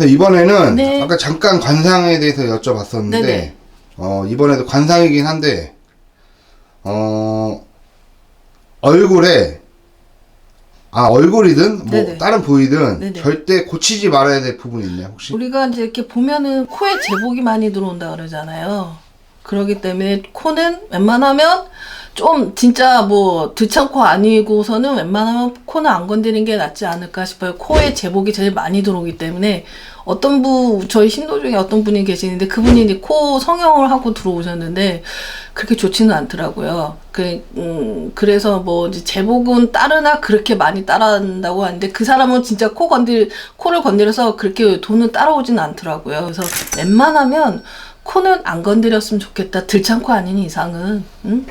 이번에는 네. 아까 잠깐 관상에 대해서 여쭤봤었는데 네네. 어, 이번에도 관상이긴 한데 어, 얼굴에 아 얼굴이든 뭐 네네. 다른 부위든 네네. 절대 고치지 말아야 될 부분이 있나요 혹시? 우리가 이제 이렇게 보면은 코에 제복이 많이 들어온다 그러잖아요. 그러기 때문에 코는 웬만하면 좀 진짜 뭐 드창코 아니고서는 웬만하면 코는 안 건드리는 게 낫지 않을까 싶어요. 코에 제복이 제일 많이 들어오기 때문에 어떤 분 저희 신도 중에 어떤 분이 계시는데 그분이 코 성형을 하고 들어오셨는데 그렇게 좋지는 않더라고요. 그, 음, 그래서 뭐 제복은 따르나 그렇게 많이 따라한다고 하는데 그 사람은 진짜 코 건들, 코를 건드려서 그렇게 돈은 따라오지는 않더라고요. 그래서 웬만하면 코는 안 건드렸으면 좋겠다. 들창코 아닌 이상은. 응?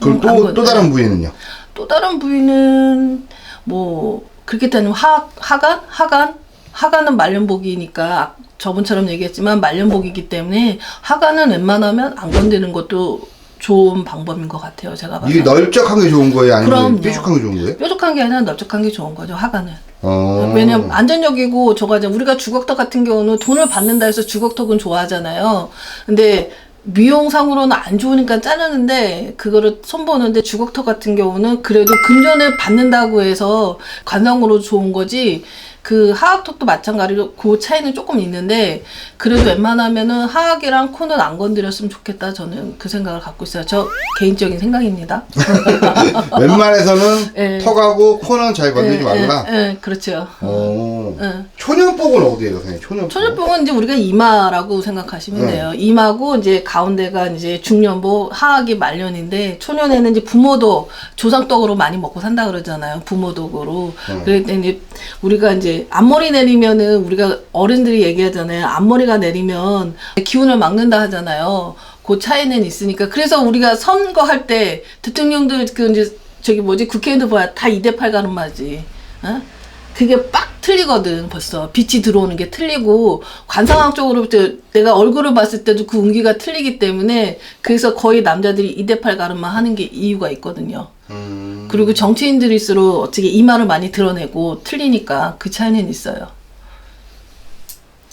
그럼 음, 안 또, 건드- 또 다른 부위는요? 또 다른 부위는 뭐 그렇게 되면 하 하간 하간 하간은 말년복이니까 저번처럼 얘기했지만 말년복이기 때문에 하간은 웬만하면 안 건드는 것도 좋은 방법인 것 같아요. 제가 봐서 이게 넓적한 게 좋은 거예요? 아니면 그럼요. 뾰족한 게 좋은 거예요? 뾰족한 게 아니라 넓적한 게 좋은 거죠. 하간은. 어. 왜냐면 안전적이고 저가 이제 우리가 주걱턱 같은 경우는 돈을 받는다 해서 주걱턱은 좋아하잖아요. 근데 미용상으로는 안 좋으니까 자르는데 그거를 손보는데 주걱턱 같은 경우는 그래도 금전을 받는다고 해서 관상으로 좋은 거지 그 하악턱도 마찬가지로 그 차이는 조금 있는데 그래도 웬만하면은 하악이랑 코는 안 건드렸으면 좋겠다 저는 그 생각을 갖고 있어요. 저 개인적인 생각입니다. 웬만해서는 예. 턱하고 코는 잘 건드리지 말라. 예, 예, 그렇죠. 어. 예. 초년복은 어디예요, 선생님? 초년복. 천연복은 이제 우리가 이마라고 생각하시면 네. 돼요. 이마고 이제 가 운데가 이제 중년부, 하악이 말년인데 초년에는 이제 부모도 조상떡으로 많이 먹고 산다 그러잖아요. 부모덕으로. 네. 그럴 때 이제 우리가 이제 앞머리 내리면은 우리가 어른들이 얘기하잖아요. 앞머리가 내리면 기운을 막는다 하잖아요. 그 차이는 있으니까 그래서 우리가 선거할 때 대통령들 그 이제 저기 뭐지 국회의원들 봐야 다 2대 8 가름마지. 어? 그게 빡 틀리거든 벌써 빛이 들어오는 게 틀리고 관상학 적으로 저 내가 얼굴을 봤을 때도 그 운기가 틀리기 때문에 그래서 거의 남자들이 2대 8 가름만 하는 게 이유가 있거든요. 음. 그리고 정치인들일수록 어떻게 이마를 많이 드러내고 틀리니까 그 차이는 있어요.